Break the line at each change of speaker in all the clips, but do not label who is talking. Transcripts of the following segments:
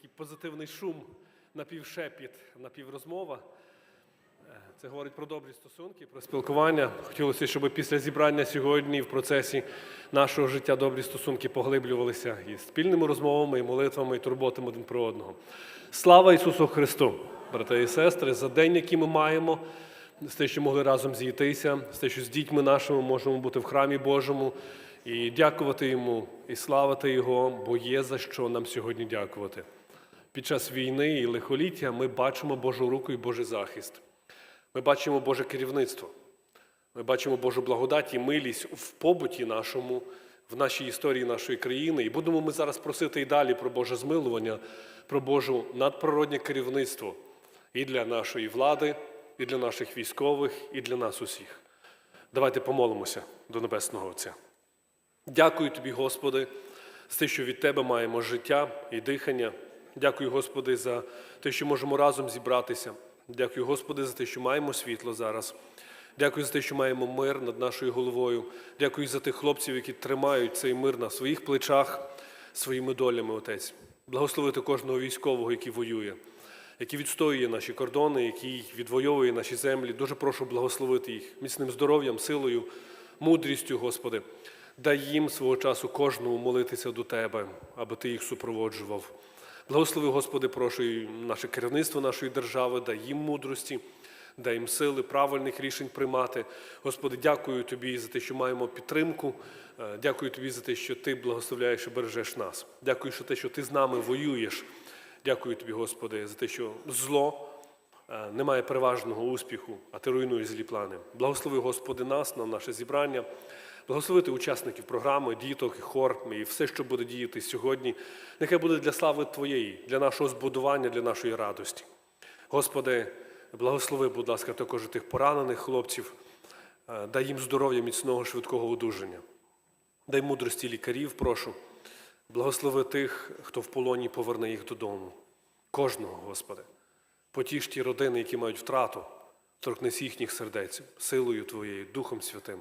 такий позитивний шум, напівшепіт, напіврозмова. Е, Це говорить про добрі стосунки, про спілкування. Хотілося, щоб після зібрання сьогодні в процесі нашого життя добрі стосунки поглиблювалися і спільними розмовами, і молитвами, і турботами один про одного. Слава Ісусу Христу, брати і сестри, за день, який ми маємо, з те, що могли разом зійтися, з те, що з дітьми нашими можемо бути в храмі Божому і дякувати Йому, і славити Його, бо є за що нам сьогодні дякувати. Під час війни і лихоліття ми бачимо Божу руку і Божий захист. Ми бачимо Боже керівництво. Ми бачимо Божу благодать і милість в побуті нашому, в нашій історії нашої країни. І будемо ми зараз просити і далі про Боже змилування, про Божу надприроднє керівництво і для нашої влади, і для наших військових, і для нас усіх. Давайте помолимося до Небесного Отця. Дякую тобі, Господи, за те, що від Тебе маємо життя і дихання. Дякую, Господи, за те, що можемо разом зібратися. Дякую, Господи, за те, що маємо світло зараз. Дякую за те, що маємо мир над нашою головою. Дякую за тих хлопців, які тримають цей мир на своїх плечах, своїми долями, Отець. Благословити кожного військового, який воює, який відстоює наші кордони, який відвоює наші землі. Дуже прошу благословити їх міцним здоров'ям, силою, мудрістю, Господи. Дай їм свого часу кожному молитися до Тебе, аби Ти їх супроводжував. Благослови, Господи, прошу і наше керівництво нашої держави, дай їм мудрості, дай їм сили правильних рішень приймати. Господи, дякую Тобі за те, що маємо підтримку. Е, Дякую Тобі за те, що Ти благословляєш і бережеш нас. Дякую, що те, що Ти з нами воюєш. Дякую Тобі, Господи, за те, що зло е, не має переважного успіху, а Ти руйнуєш злі плани. Благослови, Господи, нас на наше зібрання. Благословити учасників програми, діток, і хор і все, що буде діяти сьогодні. Нехай буде для слави Твоєї, для нашого збудування, для нашої радості. Господи, благослови, будь ласка, також тих поранених хлопців, Е, дай їм здоров'я, міцного, швидкого одужання. Дай мудрості лікарів, прошу. Благослови тих, хто в полоні поверне їх додому. Кожного, Господи. Потіш ті родини, які мають втрату, торкнись їхніх сердець силою Твоєю, Духом Святим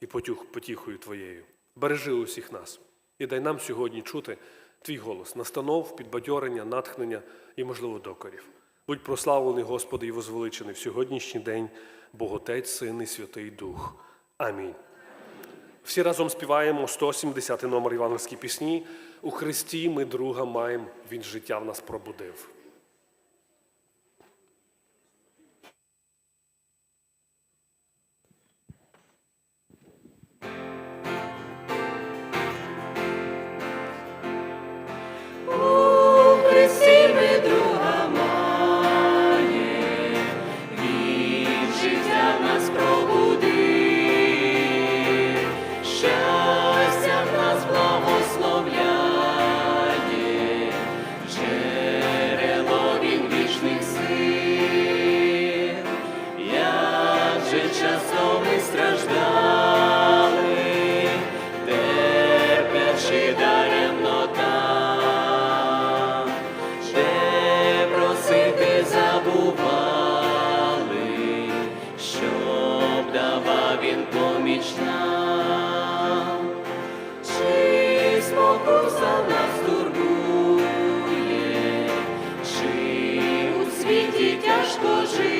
і потюх- потіхою Твоєю. Бережи усіх нас і дай нам сьогодні чути Твій голос, настанов, підбадьорення, натхнення і, можливо, докорів. Будь прославлений, Господи, і возвеличений в сьогоднішній день Бог Отець, Син і Святий Дух. Амінь. Всі разом співаємо 170 номер євангельської пісні. У Христі ми друга маємо, Він життя в нас пробудив.
тяжко жити.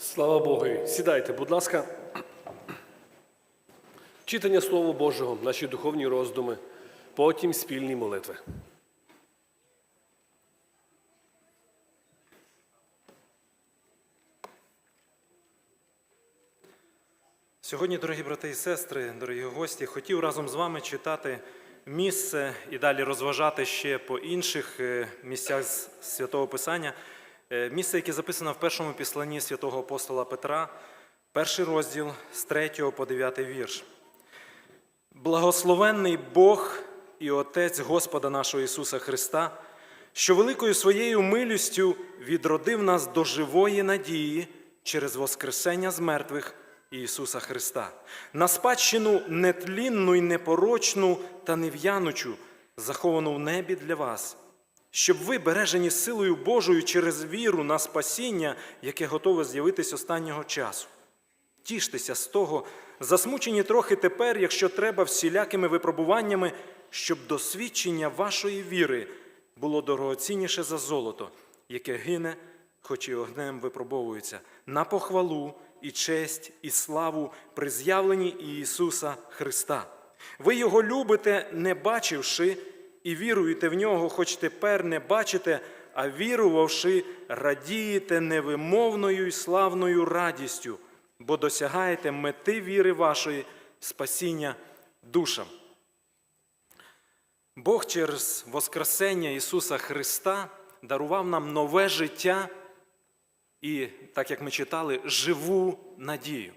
Слава Богу. Сідайте, будь ласка. Читання Слова Божого, наші духовні роздуми, потім спільні молитви.
Сьогодні, дорогі брати і сестри, дорогі гості, хотів разом з вами читати місце і далі розважати ще по інших е, місцях святого Писання. Е, Місце, яке записано в першому післанні святого апостола Петра, перший розділ з 3 по 9 вірш. Благословенний Бог і Отець Господа нашого Ісуса Христа, що великою своєю милістю відродив нас до живої надії через Воскресення з мертвих Ісуса Христа, на спадщину нетлінну й непорочну та нев'янучу, заховану в небі для вас, щоб ви, бережені силою Божою через віру на спасіння, яке готове з'явитись останнього часу. Тіштеся з того, засмучені трохи тепер, якщо треба, всілякими випробуваннями, щоб досвідчення вашої віри було дорогоцінніше за золото, яке гине, хоч і огнем випробовується, на похвалу і честь, і славу при з'явленні Ісуса Христа. Ви Його любите, не бачивши, і віруєте в нього, хоч тепер не бачите, а вірувавши, радієте невимовною і славною радістю, бо досягаєте мети віри вашої спасіння душам. Бог через Воскресення Ісуса Христа дарував нам нове життя і, так як ми читали, живу надію.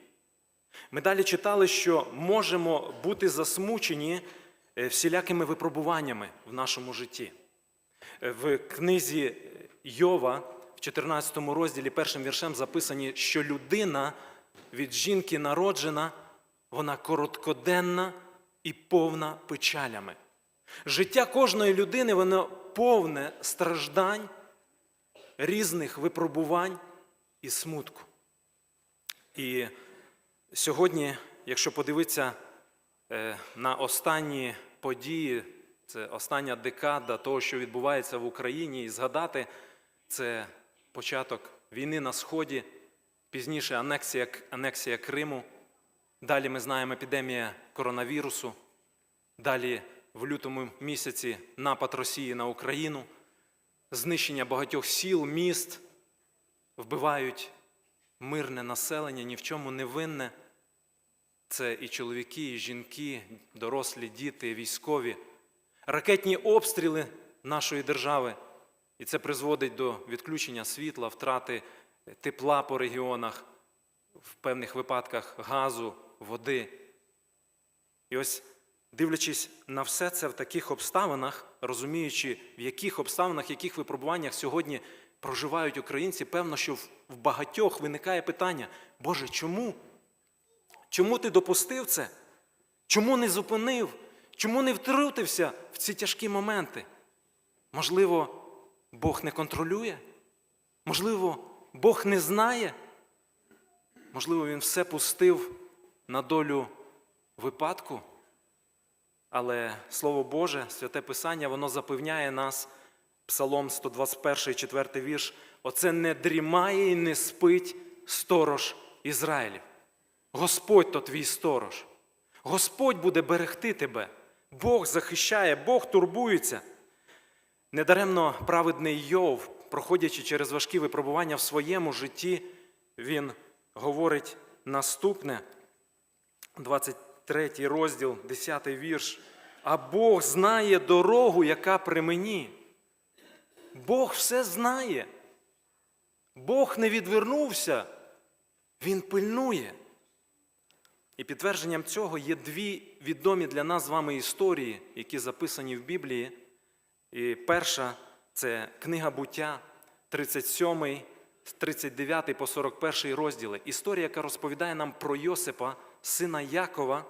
Ми далі читали, що можемо бути засмучені всілякими випробуваннями в нашому житті. Е, В книзі Йова, в 14 розділі, першим віршем записані, що людина від жінки народжена, вона короткоденна і повна печалями. Життя кожної людини воно повне страждань, різних випробувань і смутку. І сьогодні, якщо подивитися е, на останні події, це остання декада того, що відбувається в Україні, і згадати, це початок війни на Сході, пізніше анексія, анексія Криму. Далі ми знаємо епідемія коронавірусу. Далі в лютому місяці напад Росії на Україну, знищення багатьох сіл, міст, вбивають мирне населення, ні в чому не винне. Це і чоловіки, і жінки, дорослі, діти, військові, ракетні обстріли нашої держави. І це призводить до відключення світла, втрати тепла по регіонах, в певних випадках газу, води. І ось, дивлячись на все це в таких обставинах, розуміючи, в яких обставинах, яких випробуваннях сьогодні проживають українці, певно, що в багатьох виникає питання: Боже, чому? Чому ти допустив це? Чому не зупинив? Чому не втрутився в ці тяжкі моменти? Можливо, Бог не контролює? Можливо, Бог не знає? Можливо, Він все пустив на долю випадку? Але Слово Боже, Святе Писання, воно запевняє нас, Псалом 121, 4 вірш, оце не дрімає і не спить сторож Ізраїлів. Господь то твій сторож. Господь буде берегти тебе. Бог захищає, Бог турбується. Недаремно праведний Йов, проходячи через важкі випробування в своєму житті, він говорить наступне, 23 розділ, 10 вірш. А Бог знає дорогу, яка при мені. Бог все знає. Бог не відвернувся, Він пильнує. І підтвердженням цього є дві відомі для нас з вами історії, які записані в Біблії. І перша це книга буття, 37, з 39 по 41 розділи. Історія, яка розповідає нам про Йосипа, сина Якова.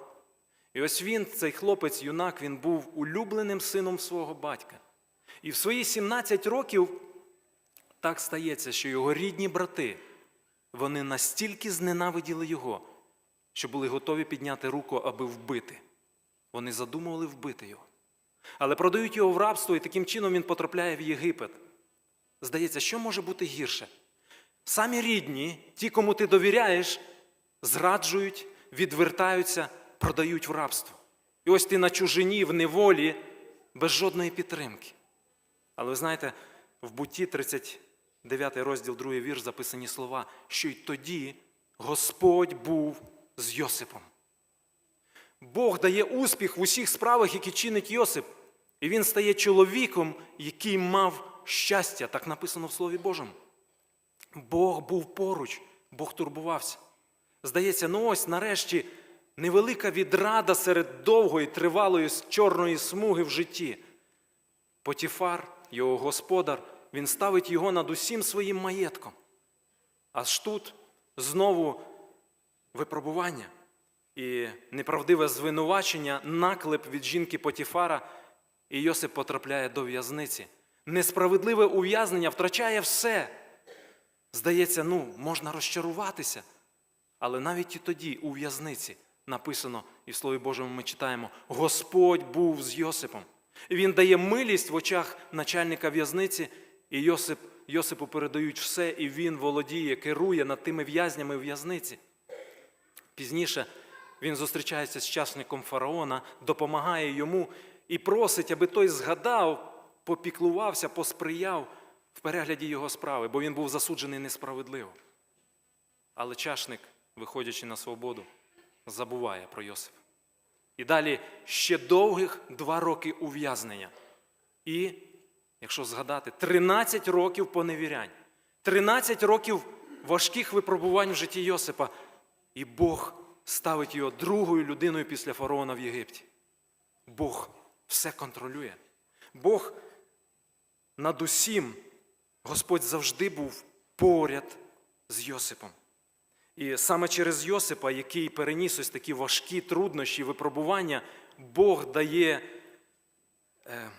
І ось він, цей хлопець, юнак, він був улюбленим сином свого батька. І в свої 17 років так стається, що його рідні брати, вони настільки зненавиділи його, що були готові підняти руку, аби вбити. Вони задумували вбити його. Але продають його в рабство, і таким чином він потрапляє в Єгипет. Здається, що може бути гірше? Самі рідні, ті, кому ти довіряєш, зраджують, відвертаються, продають в рабство. І ось ти на чужині, в неволі, без жодної підтримки. Але ви знаєте, в бутті 39 розділ, 2 вірш записані слова, що й тоді Господь був з Йосипом. Бог дає успіх в усіх справах, які чинить Йосип. І він стає чоловіком, який мав щастя, так написано в Слові Божому. Бог був поруч, Бог турбувався. Здається, ну ось нарешті невелика відрада серед довгої, тривалої чорної смуги в житті. Потіфар, його господар, він ставить його над усім своїм маєтком. Аж тут знову випробування і неправдиве звинувачення, наклеп від жінки Потіфара, і Йосип потрапляє до в'язниці. Несправедливе ув'язнення втрачає все. Здається, ну, можна розчаруватися. Але навіть і тоді, у в'язниці, написано, і в Слові Божому ми читаємо: Господь був з Йосипом. Він дає милість в очах начальника в'язниці, і Йосип, Йосипу передають все, і він володіє, керує над тими в'язнями в'язниці. Пізніше він зустрічається з часником фараона, допомагає йому і просить, аби той згадав, попіклувався, посприяв в перегляді його справи, бо він був засуджений несправедливо. Але чашник, виходячи на свободу, забуває про Йосипа. І далі ще довгих два роки ув'язнення. І, якщо згадати, 13 років поневірянь, 13 років важких випробувань в житті Йосипа. І Бог ставить його другою людиною після фараона в Єгипті. Бог все контролює. Бог над усім, Господь завжди був поряд з Йосипом. І саме через Йосипа, який переніс ось такі важкі труднощі, випробування, Бог дає, е,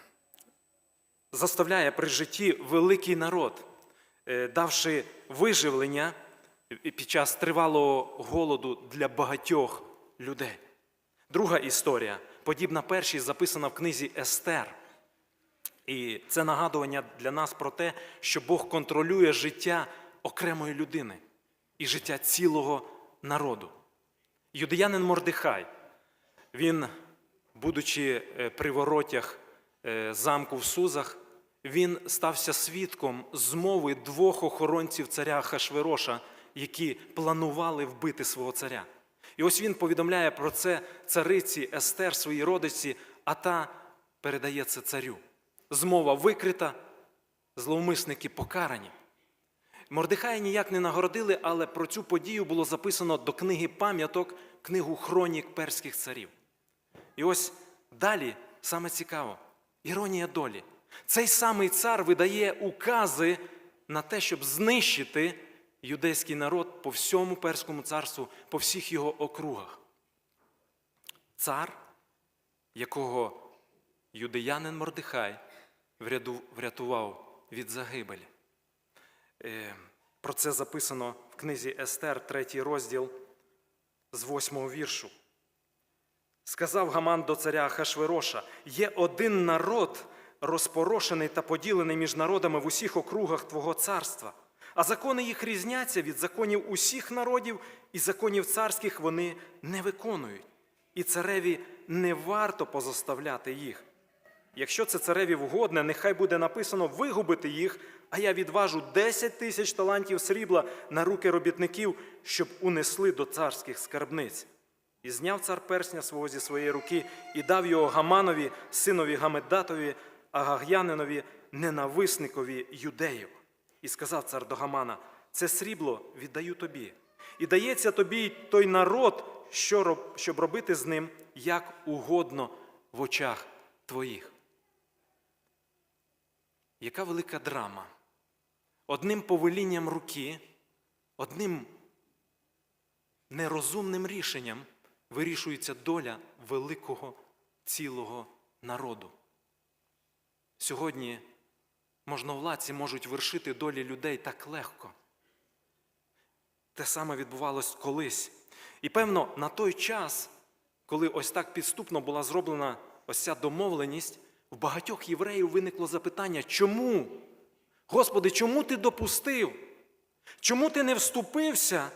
заставляє при житті великий народ, е, давши виживлення під час тривалого голоду для багатьох людей. Друга історія, подібна першій, записана в книзі Естер. І це нагадування для нас про те, що Бог контролює життя окремої людини і життя цілого народу. Юдеянин Мордихай, він, будучи е, при воротях е, замку в Сузах, він стався свідком змови двох охоронців царя Хашвероша, які планували вбити свого царя. І ось він повідомляє про це цариці Естер, своїй родичці, а та передає це царю. Змова викрита, зловмисники покарані. Мордихая ніяк не нагородили, але про цю подію було записано до книги пам'яток, книгу хронік перських царів. І ось далі саме цікаво, іронія долі. Цей самий цар видає укази на те, щоб знищити юдейський народ по всьому перському царству, по всіх його округах. Цар, якого юдеянин Мордихай врятував від загибелі. Е, Про це записано в книзі Естер, третій розділ з восьмого віршу. Сказав Гаман до царя Хашвероша: є один народ, розпорошений та поділений між народами в усіх округах Твого царства, а закони їх різняться від законів усіх народів, і законів царських вони не виконують. І цареві не варто позоставляти їх. Якщо це цареві вгодне, нехай буде написано вигубити їх, а я відважу 10 тисяч талантів срібла на руки робітників, щоб унесли до царських скарбниць. І зняв цар персня свого зі своєї руки і дав його Гаманові, синові Гамедатові, Агаг'янинові, ненависникові юдеїв. І сказав цар до Гамана: це срібло віддаю тобі. І дається тобі той народ, щоб робити з ним як угодно в очах твоїх. Яка велика драма? Одним повелінням руки, одним нерозумним рішенням вирішується доля великого цілого народу. Сьогодні можновладці можуть вершити долі людей так легко. Те саме відбувалось колись. І певно, на той час, коли ось так підступно була зроблена ось ця домовленість, в багатьох євреїв виникло запитання, чому? Господи, чому ти допустив, Чому ти не вступився?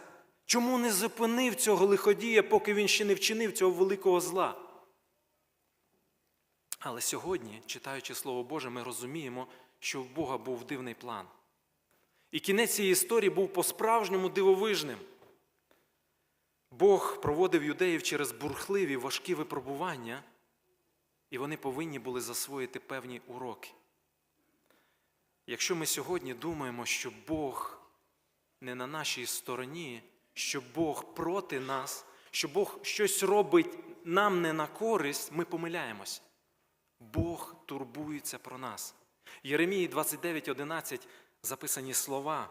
Чому не зупинив цього лиходія, поки він ще не вчинив цього великого зла? Але сьогодні, читаючи Слово Боже, ми розуміємо, що в Бога був дивний план. І кінець цієї історії був по-справжньому дивовижним. Бог проводив юдеїв через бурхливі важкі випробування, і вони повинні були засвоїти певні уроки. Якщо ми сьогодні думаємо, що Бог не на нашій стороні, що Бог проти нас, що Бог щось робить нам не на користь, ми помиляємось. Бог турбується про нас. Єремії 29.11 записані слова.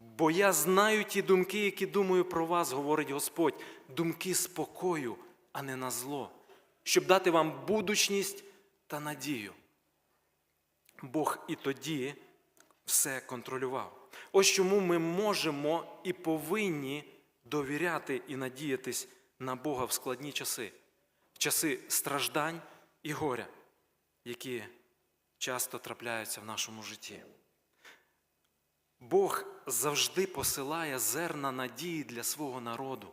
Бо я знаю ті думки, які думаю про вас, говорить Господь, думки спокою, а не на зло, щоб дати вам будучність та надію. Бог і тоді все контролював. Ось чому ми можемо і повинні довіряти і надіятись на Бога в складні часи, в часи страждань і горя, які часто трапляються в нашому житті. Бог завжди посилає зерна надії для свого народу.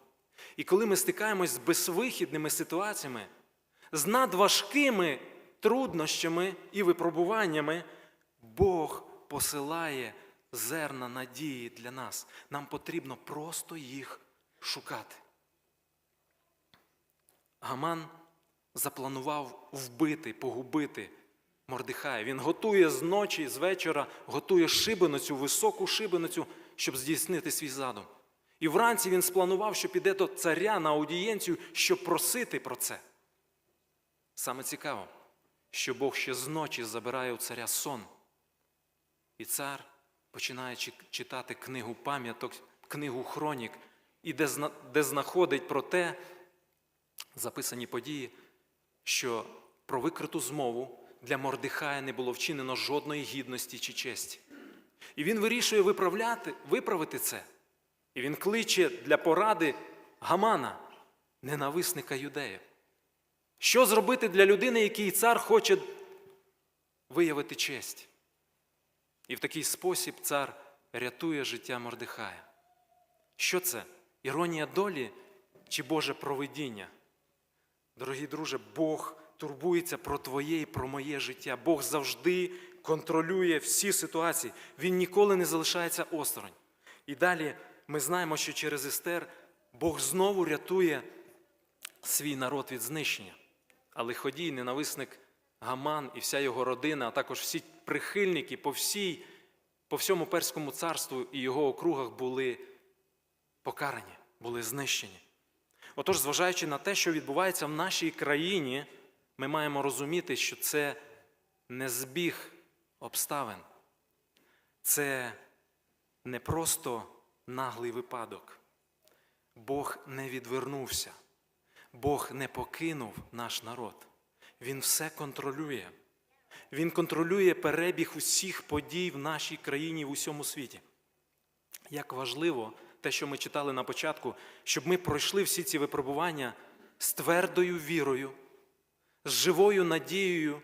І коли ми стикаємось з безвихідними ситуаціями, з надважкими труднощами і випробуваннями, Бог посилає зерна надії для нас. Нам потрібно просто їх шукати. Гаман запланував вбити, погубити Мордихая. Він готує з ночі, з вечора, готує шибеницю, високу шибеницю, щоб здійснити свій задум. І вранці він спланував, що піде до царя на аудієнцію, щоб просити про це. Саме цікаво, що Бог ще з ночі забирає у царя сон. І цар починає читати книгу пам'яток, книгу хронік, і де, знаходить про те, записані події, що про викриту змову для Мордихая не було вчинено жодної гідності чи честі. І він вирішує виправляти, виправити це. І він кличе для поради Гамана, ненависника юдеїв. Що зробити для людини, який цар хоче виявити честь? І в такий спосіб цар рятує життя Мордихая. Що це? Іронія долі чи Боже провидіння? Дорогі друже, Бог турбується про твоє і про моє життя. Бог завжди контролює всі ситуації. Він ніколи не залишається осторонь. І далі ми знаємо, що через Естер Бог знову рятує свій народ від знищення. Але ходій, ненависник Гаман і вся його родина, а також всі прихильники по, всій, по всьому перському царству і його округах були покарані, були знищені. Отож, зважаючи на те, що відбувається в нашій країні, ми маємо розуміти, що це не збіг обставин, це не просто наглий випадок. Бог не відвернувся, Бог не покинув наш народ. Він все контролює. Він контролює перебіг усіх подій в нашій країні в усьому світі. Як важливо те, що ми читали на початку, щоб ми пройшли всі ці випробування з твердою вірою, з живою надією